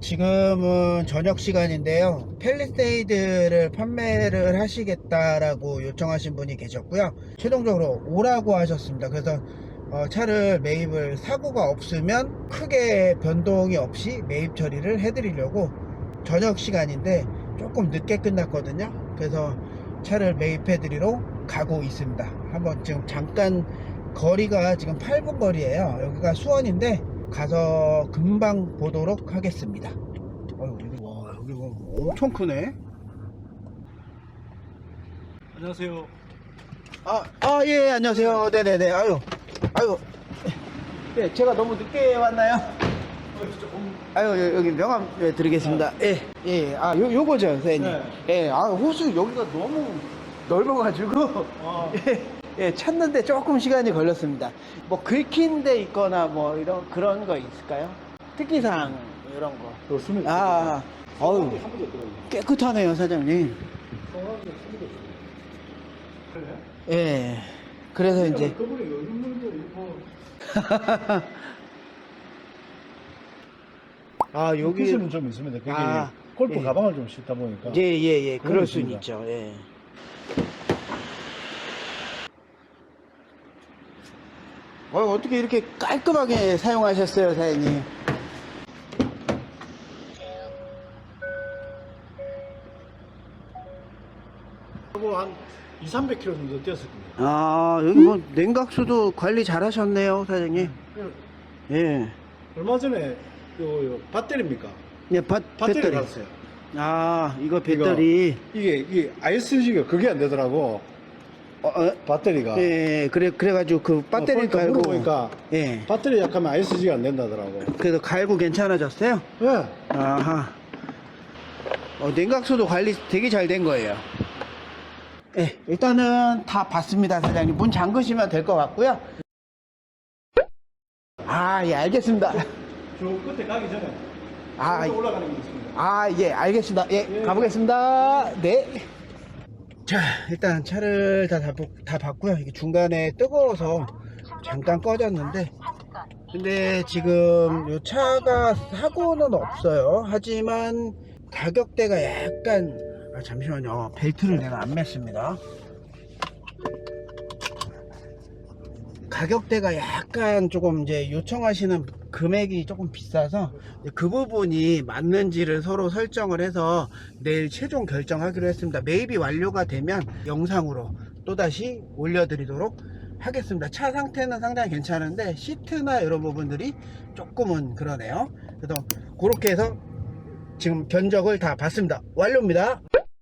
지금은 저녁 시간인데요. 펠리세이드를 판매를 하시겠다라고 요청하신 분이 계셨고요. 최종적으로 오라고 하셨습니다. 그래서 어, 차를 매입을 사고가 없으면 크게 변동이 없이 매입 처리를 해드리려고 저녁 시간인데 조금 늦게 끝났거든요. 그래서 차를 매입해 드리러 가고 있습니다. 한번 지금 잠깐 거리가 지금 8분 거리예요. 여기가 수원인데 가서 금방 보도록 하겠습니다. 어휴, 여기, 와, 여기 뭐 엄청 크네. 안녕하세요. 아, 아, 예, 안녕하세요. 네네네. 아유, 아유. 예, 제가 너무 늦게 왔나요? 아유, 여- 여기 명함 예, 드리겠습니다. 예, 예, 아, 요, 요거죠, 선생님. 네. 예, 아, 호수 여기가 너무 넓어가지고. 아. 예, 예, 찾는데 조금 시간이 걸렸습니다. 뭐 긁힌 데 있거나 뭐 이런, 그런 거 있을까요? 특기사항, 뭐 이런 거. 그 수능. 아, 번도 없더라고요. 깨끗하네요, 사장님. 예. 그래서 이제. 뭐 아, 여기. 여기서는 좀 있습니다. 그게 아, 골프 예. 가방을 좀 싣다 보니까. 예, 예, 예. 그럴 게 수는. 있죠. 예. 어, 어떻게 이렇게 깔끔하게 사용하셨어요, 사장님? 하고 한 2, 300km 정도 뛰었을 겁니다. 아, 여기 뭐 냉각수도 관리 잘 하셨네요, 사장님. 예. 얼마 전에 요, 요 배터리입니까? 예, 바, 배터리 배터리. 받았어요. 아, 이거 배터리. 이게 이게 ISC가 그게 안 되더라고. 어, 어, 배터리가. 예, 그래, 그래가지고 그 배터리 어, 그러니까 갈고. 물어보니까 예. 배터리 약하면 ISC가 안 된다더라고. 그래도 갈고 괜찮아졌어요? 예. 아하. 어, 냉각수도 관리 되게 잘 된 거예요. 예, 일단은 다 봤습니다, 사장님. 문 잠그시면 될 것 같고요. 아, 예, 알겠습니다. 저 끝에 가기 전에 아, 좀 올라가는 게 있습니다. 아, 예, 알겠습니다. 예, 예. 가보겠습니다. 네. 자, 일단 차를 다, 다, 보- 다 봤고요. 이게 중간에 뜨거워서 잠깐 꺼졌는데, 근데 지금 이 차가 사고는 없어요. 하지만 가격대가 약간, 아, 잠시만요. 어, 벨트를 내가 안 맸습니다. 가격대가 약간 조금 이제 요청하시는 금액이 조금 비싸서 그 부분이 맞는지를 서로 설정을 해서 내일 최종 결정하기로 했습니다. 매입이 완료가 되면 영상으로 또다시 올려드리도록 하겠습니다. 차 상태는 상당히 괜찮은데 시트나 이런 부분들이 조금은 그러네요. 그래서 그렇게 해서 지금 견적을 다 봤습니다. 완료입니다.